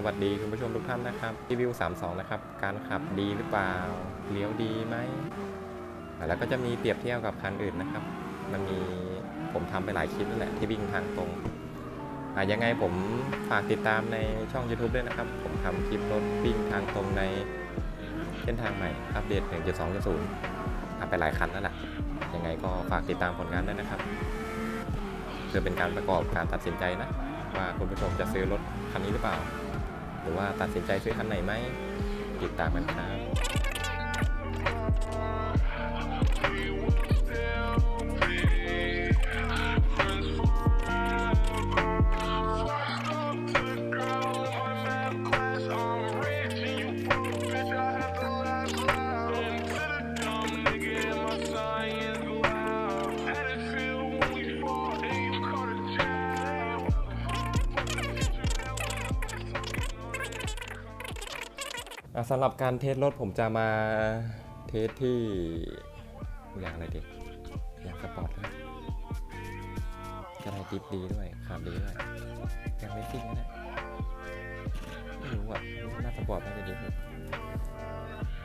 สวัสดีคุณผู้ชมทุกท่านนะครับรีวิว 32 นะครับ การขับดีหรือเปล่าเลี้ยวดีไหม แล้วก็จะมีเปรียบเทียบกับคันอื่นนะครับ มันมีผมทำไปหลายคลิปนั่นแหละที่วิ่งทางตรงยังไงผมฝากติดตามในช่อง YouTube ด้วยนะครับ ผมทำคลิปรถวิ่งทางตรงในเส้นทางใหม่ อัปเดต 1.2.0อะไปหลายคันแล้วล่ะยังไงก็ฝากติดตามผลงานด้วยนะครับเพื่อเป็นการประกอบการตัดสินใจนะ ว่าคุณผู้ชมจะซื้อรถคันนี้หรือเปล่า หรือว่าตัดสินใจซื้อคันไหนไหมติดตามกันครับ อะสำหรับการเทสรถผมจะมาเทสที่อย่างอะไรดีอย่างสปอร์ตเลยจะได้ดิฟดีด้วยขับดีด้วยอย่างไม่ซิ่งก็ได้ไม่รู้อะน่าสปอร์ตน่าจะดีสุด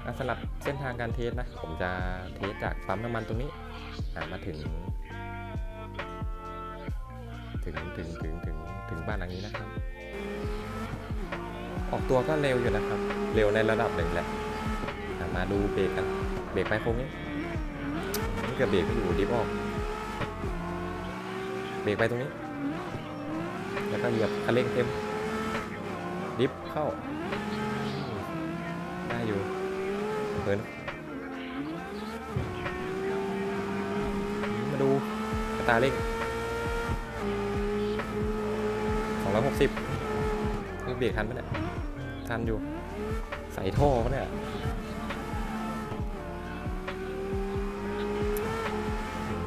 อะสำหรับเส้นทางการเทสนะ ผมจะเทสจากปั๊มน้ำมันตรงนี้มาถึง ถึงถึงถึงถึงถึงบ้านหลังนี้นะครับ ออกตัวก็เร็วอยู่นะครับ เร็วในระดับหนึ่งแหละมาดูเบรกกันเบรกไปโค้งนี้นี่เกือบเบรกไม่อยู่ดิฟออกเบรกไปตรงนี้ แล้วก็เหยียบคันเร่งเต็ม ดิฟเข้าได้อยู่เพลินมาดูอัตาเร่ง260คือเบรกทันปะเนี่ย ทันอยู่ ใส่ท่อปะเนี่ย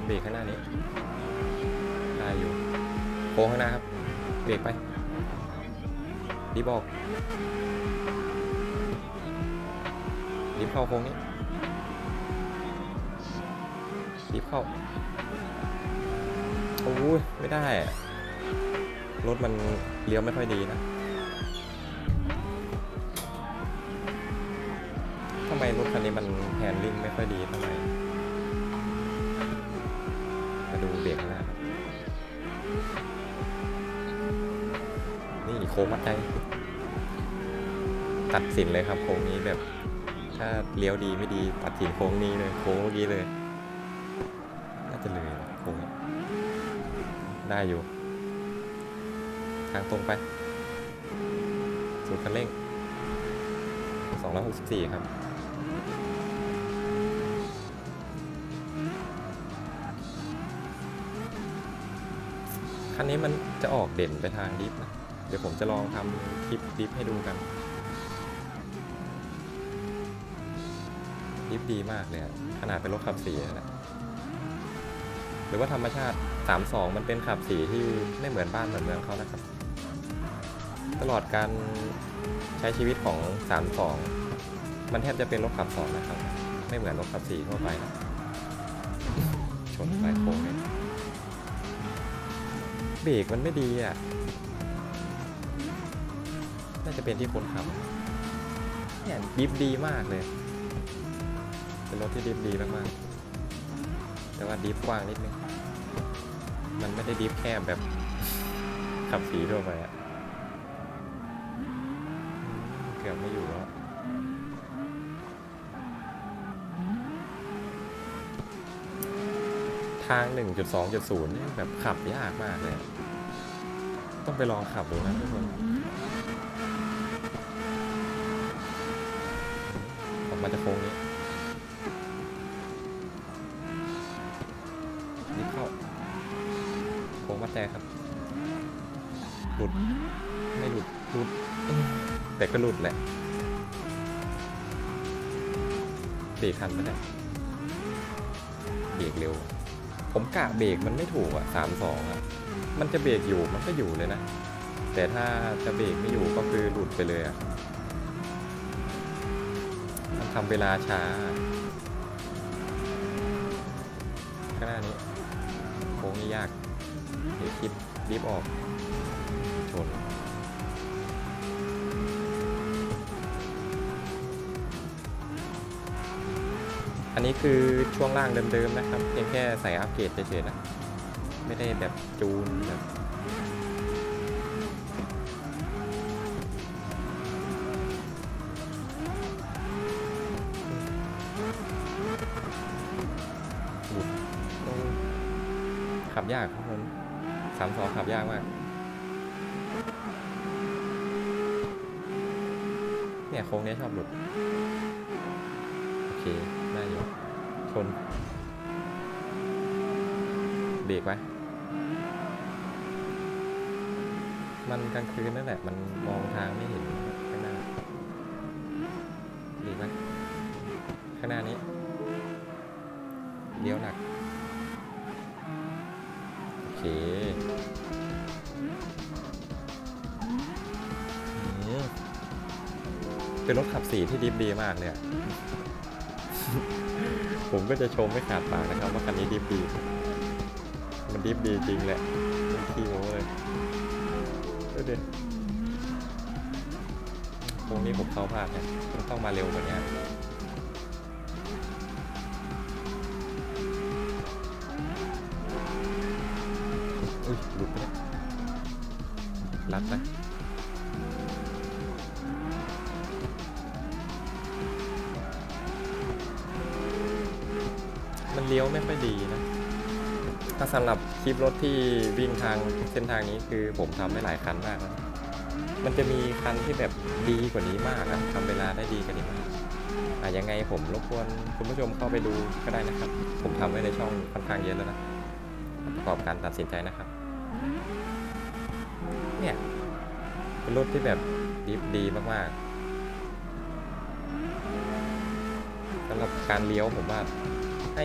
เบรกข้างหน้านี้ได้อยู่โค้งข้างหน้าครับเบรกไปดีบออกรีบเข้าโค้งนี้รีบเข้าโอ้ยไม่ได้รถมันเลี้ยวไม่ค่อยดีนะ รถคันนี้มันแฮนดิ้งไม่ค่อยดีเท่าไหร่มาดูเบรกหน้าครับนี่โค้งวัดใจตัดสินเลยครับโค้งนี้แบบ ถ้าเลี้ยวดีไม่ดีตัดสินโค้งนี้เลยโค้งเมื่อกี้เลยน่าจะเลยโค้งนี้ได้อยู่ ทางตรงไปสุดคันเร่ง264 ครับ คันนี้มันจะออกเด่นไปทางดิฟนะ เดี๋ยวผมจะลองทำคลิปดิฟให้ดูกันดิฟดีมากเลยขนาดเป็นรถขับสีนะหรือว่าธรรมชาติ 32 มันเป็นขับสีที่ไม่เหมือนบ้านเหมือนเมืองเขานะครับ ตลอดการใช้ชีวิตของ 32 มันแทบจะเป็นรถขับสองนะครับ ไม่เหมือนรถขับสี่ทั่วไปนะชนไปโค้งเลย เบรกมันไม่ดีอะ น่าจะเป็นที่คนขับเนี่ยดิฟดีมากเลย เป็นรถที่ดิฟดีมากๆ แต่ว่าดิฟกว้างนิดนึง มันไม่ได้ดิฟแคบแบบขับสีทั่วไปอะเกือบไม่อยู่แล้ว ทาง 1.2.0นี่แบบขับยากมากเลย ต้องไปลองขับดูนะทุกคนออกมาจะโค้งนี้นี่เข้าโค้งมาแต่ครับ หลุด ไม่หลุด หลุด แต่ก็หลุดแหละเบรกทันไหมเนี่ยเบรกเร็ว ผมกะเบรกมันไม่ถูกอะสามสองอะมันจะเบรกอยู่มันก็อยู่เลยนะ แต่ถ้าจะเบรกไม่อยู่ก็คือหลุดไปเลยอะมันทำเวลาช้าก็หน้านี้โค้งนี่ยากเดี๋ยวคลิปรีบออก อันนี้คือช่วงล่างเดิมๆนะครับ เพียงแค่ใส่อัปเกรดเฉยๆนะ ไม่ได้แบบจูนแบบขับยากครับคนสามสองขับยากมาก เนี่ยโค้งนี้ชอบหลุด โอเค นเบรกไว้มันกลางคืนนั่นแหละ มันมองทางไม่เห็นข้างหน้าเบรกไว้ข้างหน้านี้เลี้ยวหนัก โอเคเป็นรถขับสีที่ดิฟดีมากเลยอะ ผมก็จะชมไม่ขาดปากนะครับว่าคันนี้ดิฟดีมันดิฟดีจริงแหละไม่ขี้โม้เลยเดูดิโค้งนี้ผมเข้าพลาดเนี่ยมันต้องมาเร็วกว่านี้อุ้ยหลุดไปแล้วรัดไป มันเลี้ยวไม่ค่อยดีนะ ถ้าสำหรับคลิปรถที่วิ่งทางเส้นทางนี้คือผมทำไปหลายคันมากแล้วนะมันจะมีคันที่แบบดีกว่านี้มากนะทำเวลาได้ดีกว่านี้มากอะยังไงผมรบกวนคุณผู้ชมเข้าไปดูก็ได้นะครับ ผมทำไว้ในช่องค่อนข้างเยอะแล้วนะประกอบการตัดสินใจนะครับ เนี่ยเป็นรถที่แบบดีดีมากๆสำหรับการเลี้ยวผมว่า ให้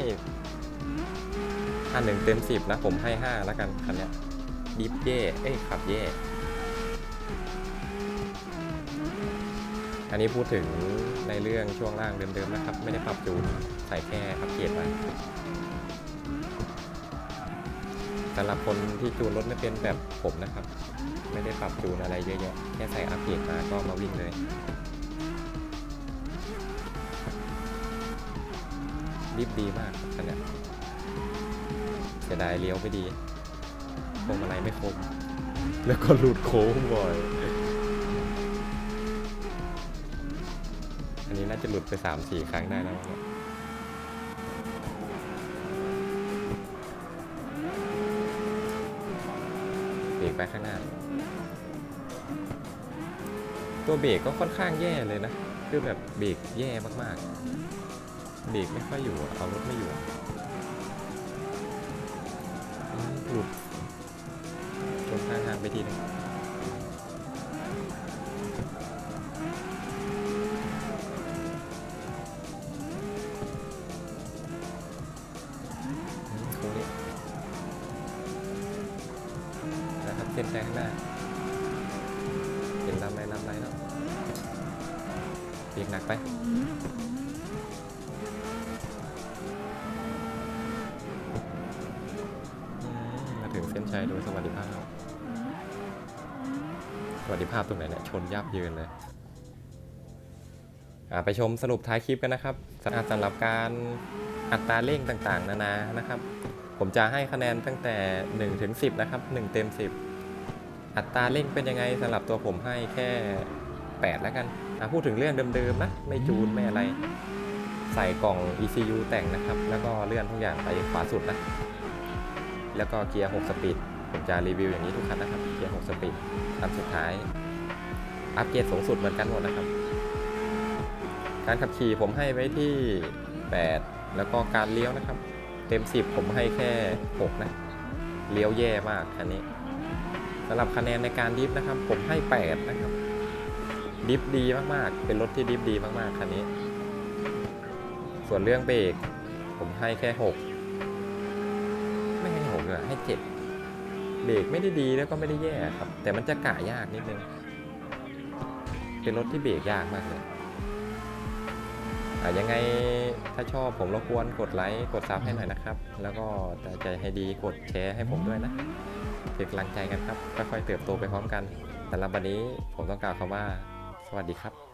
ถ้าหนึ่งเต็มสิบนะ ผมให้ห้าแล้วกันคันเนี้ยดิฟเย่เอ้ยขับเย่อันนี้พูดถึงในเรื่องช่วงล่างเดิมๆนะครับ ไม่ได้ปรับจูนใส่แค่อัปเกรดมาสำหรับคนที่จูนรถไม่เป็นแบบผมนะครับ ไม่ได้ปรับจูนอะไรเยอะแยะแค่ใส่อัปเกรดมาก็มาวิ่งเลย ดิฟดีมากคันเนี้ยเสียดายเลี้ยวไม่ดีพวงมาลัยไม่คมแล้วก็หลุดโค้งบ่อย อันนี้น่าจะหลุดไปสามสี่ครั้งได้แล้วเนี่ยเบรกไปข้างหน้า ตัวเบรกก็ค่อนข้างแย่เลยนะ คือแบบเบรกแย่มากๆ เบรกไม่ค่อยอยู่เอารถไม่อยู่หลุดชนข้างทางไปทีนึงอืมโค้งนี้นะครับเส้นแซงข้างหน้าเห็นลำไรลำไรแล้วเบียกหนักไปิภาพตรงไหนเนี่ยชนยับเยินเลยอ่าไปชมสรุปท้ายคลิปกันนะครับสำหรับสำหรับการอัตราเร่งต่างๆ นานานะครับ ผมจะให้คะแนนตั้งแต่ 1 ถึง 10 นะครับ 1 เต็ม 10 อัตราเร่งเป็นยังไงสำหรับตัวผมให้แค่ 8 แล้วกันอะพูดถึงเรื่องเดิมๆนะไม่จูนไม่อะไร ใส่กล่อง ECU แต่งนะครับ แล้วก็เลื่อนทุกอย่างไปขวาสุดนะ แล้วก็เกียร์ 6 สปีด ผมจะรีวิวอย่างนี้ทุกคันนะครับเกียร์6สปีดคันสุดท้าย อัปเกรดสูงสุดเหมือนกันหมดนะครับ การขับขี่ผมให้ไว้ที่ 8 แล้วก็การเลี้ยวนะครับ เต็ม 10 ผมให้แค่ 6 นะ เลี้ยวแย่มากคันนี้สำหรับคะแนนในการดิฟนะครับ ผมให้ 8 นะครับ ดิฟดีมากๆ เป็นรถที่ดิฟดีมากๆคันนี้ ส่วนเรื่องเบรกผมให้แค่ 6 ไม่ให้6เลยให้ 7 เบรกไม่ได้ดีแล้วก็ไม่ได้แย่ครับ แต่มันจะกะยากนิดนึง เป็นรถที่เบรกยากมากเลยอะยังไงถ้าชอบผมรบกวนกดไลค์กดซับให้หน่อยนะครับ แล้วก็ถ้าใจให้ดีกดแชร์ให้ผมด้วยนะเป็นกำลังใจกันครับค่อยๆเติบโตไปพร้อมกันสำหรับวันนี้ผมต้องกล่าวคำว่า สวัสดีครับ